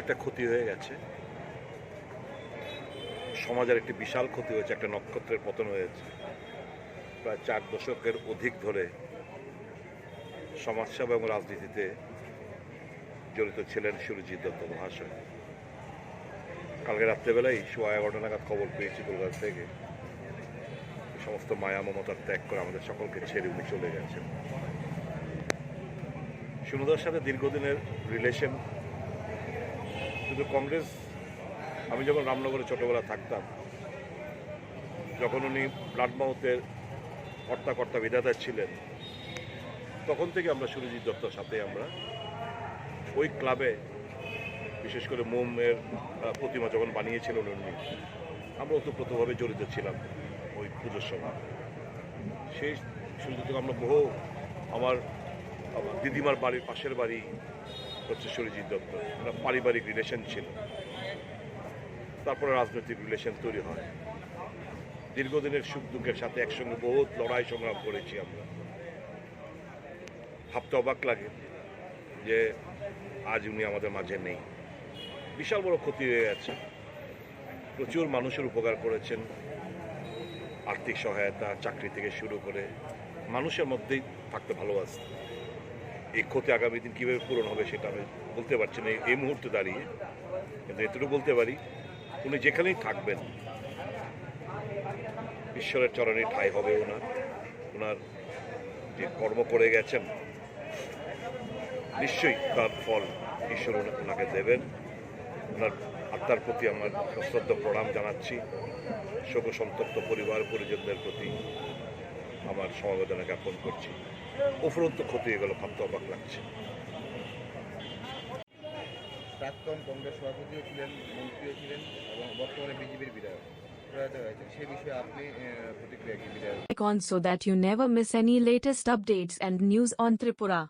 একটা ক্ষতি হয়ে গেছে। সমাজের একটি বিশাল ক্ষতি হয়েছে, একটা নক্ষত্রের পতন হয়েছে। প্রায় চার দশকের অধিক ধরে সমাজসেবা এবং রাজনীতিতে জড়িত ছিলেন সুরজিৎ দত্ত মহাশয়। কালকে রাত্রেবেলায় সোয়া এগারোটা নাগাদ খবর পেয়েছি কলকাতা থেকে। সমস্ত মায়া মমতার ত্যাগ করে আমাদের সকলকে ছেড়ে উনি চলে গেছেন। সুনদার সাথে দীর্ঘদিনের রিলেশন শুধু কংগ্রেস, আমি যখন রামনগরে ছোটবেলা থাকতাম, যখন উনি ব্লাড মাউথের কর্তা বিধাতা ছিলেন, তখন থেকে আমরা সুরজিৎ দত্তর সাথে আমরা ওই ক্লাবে, বিশেষ করে মোমের প্রতিমা যখন বানিয়েছিলেন উনি আমরা ওতপ্রোতভাবে জড়িত ছিলাম ওই পুজোর সময়। সেই সুরজিৎ আমরা বহু আমার দিদিমার বাড়ির পাশের বাড়ি হচ্ছে সুরজিৎ দত্ত। আমরা পারিবারিক রিলেশন ছিল। তারপরে রাজনৈতিক রিলেশন তৈরি হয়। দীর্ঘদিনের সুখ দুঃখের সাথে একসঙ্গে বহুত লড়াই সংগ্রাম করেছি আমরা। ভাবতে অবাক লাগে যে আজ উনি আমাদের মাঝে নেই। বিশাল বড় ক্ষতি হয়ে গেছে। প্রচুর মানুষের উপকার করেছেন। আর্থিক সহায়তা, চাকরি থেকে শুরু করে মানুষের মধ্যেই থাকতে ভালোবাসত এই ক্ষতি আগামী দিন কীভাবে পূরণ হবে সেটা আমি বলতে পারছি না। এই- মুহূর্তে দাঁড়িয়ে কিন্তু এতটুকু বলতে পারি, উনি যেখানেই থাকবেন, ঈশ্বরের চরণে ঠাঁই হবে ওনার। ওনার যে কর্ম করে গেছেন, নিশ্চয়ই তার ফল ঈশ্বর ওনাকে দেবেন। ওনার আত্মার প্রতি আমার সশ্রদ্ধ প্রণাম জানাচ্ছি। শোক সন্তপ্ত পরিবার পরিজনদের প্রতি আমার সমবেদনা জ্ঞাপন করছি। উপরন্ত ক্ষতি হয়ে গেল ভাবতে অবাক লাগছে। প্রাক্তন কংগ্রেস সভাপতিও ছিলেন মন্ত্রীও ছিলেন এবং বর্তমানে বিজেপির বিধায়ক। icon so that you never miss any latest updates and news on Tripura.